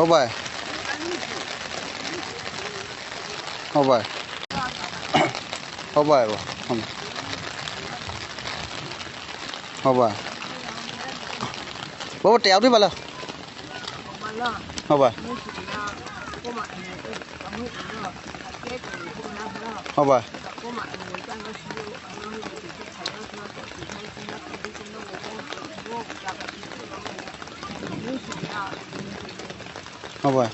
Hobay. Hobay. Hobay ba. Hobay. Bố téo đi bà là. Hobay. Hobay. Hobay không vậy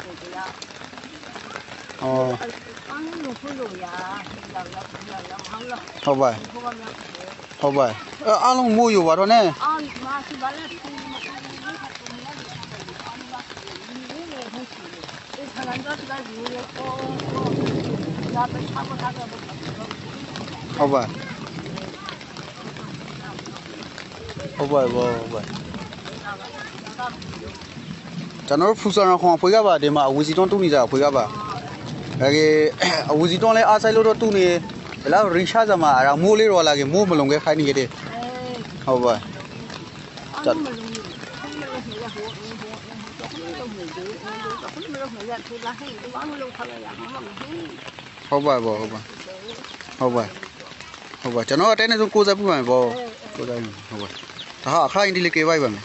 ồ ờ. không vậy không vậy ờ ăn luôn mua vào đó nè không vậy không vậy không vậy ကျွန်တော်တို့ဖူဆန်ရခွန်အဖွဲ့ကပါဒီမှာအဝစီတွန်းတူနေကြအဖွဲ့ကပါအဲဒီအဝစီတွန်းလဲအားဆိုင်လို့တော့တူနေဘယ်လောက်ရီရှားစမှာအရာမိုးလေးတော့လာကေမိုးမလုံခဲခိုင်းနေကြတဲ့ဟုတ်ပါတတ်ဟုတ်ပါဘောဟုတ်ပါဟုတ်ပါဟုတ်ပါကျွန်တော်အတိုင်းနဲ့ဆိုကိုယ်စားပြပါမယ်ဘောကိုယ်စားဟုတ်ပါဒါဟာအခိုင်ဒီလေးကေပိုက်ပါမယ်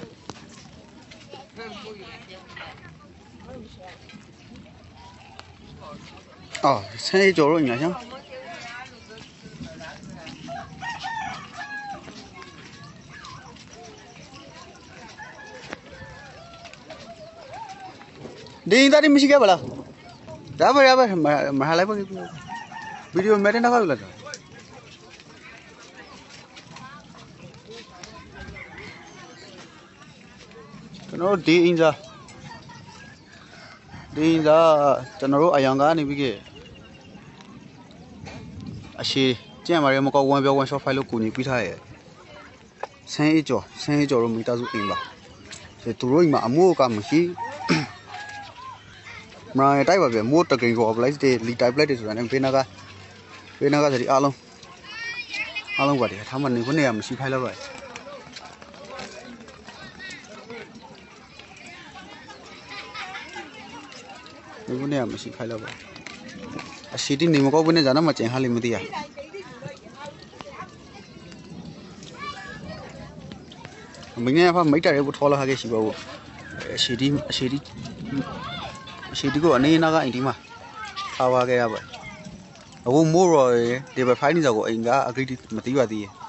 哦，趁热走了，你看行。नहीं तारी मिशी क्या बोला जा भ ကျွန်တော်တို့ဒီအင်းစားဒီအင်းစားကျွန်တော်တို့အရန်ကနေပြီးကအရှိကျင့်ပါရဲမကောက်ဝန်ပြောဝန် short file လို့ကိုညီပြီးထားရဲ့ဆန်းအေးကျော်ဆန်းအေးကျော်တို့မိသားစုအင်းပါဆိုသူတို့ဒီမှာအမိုးကမရှိမရတိုက်ပါဗျမိုးတကင်ကို apply တဲ့ lead type လိုက်တယ်ဆိုတာနဲ့ဖေးနာကဖေးနာကစရီအားလုံးအားလုံးပါတယ်ထားမှနေခုနေရမရှိဖိုင်လောက်ရတယ်ဒီကုန်းကမရှိခိုင်းတော့ပါအရှိတိနေမကောက်ဘူးနဲ့ဇာနာမကျင်ဟာလိမသိရမင်းရဲ့ဖမိတ်တာရဲ့ကိုထောလာခခဲ့ရှိပါဘူးအရှိတိအရှိတိအရှိတိကိုအနေနာကအိမ်ဒီမှာထားပါခဲ့ရပါအခုမိုးရော်ဒီဘဖိုင်းနေစာကိုအိမ်ကအဂရိတိမသိပါသေးရဲ့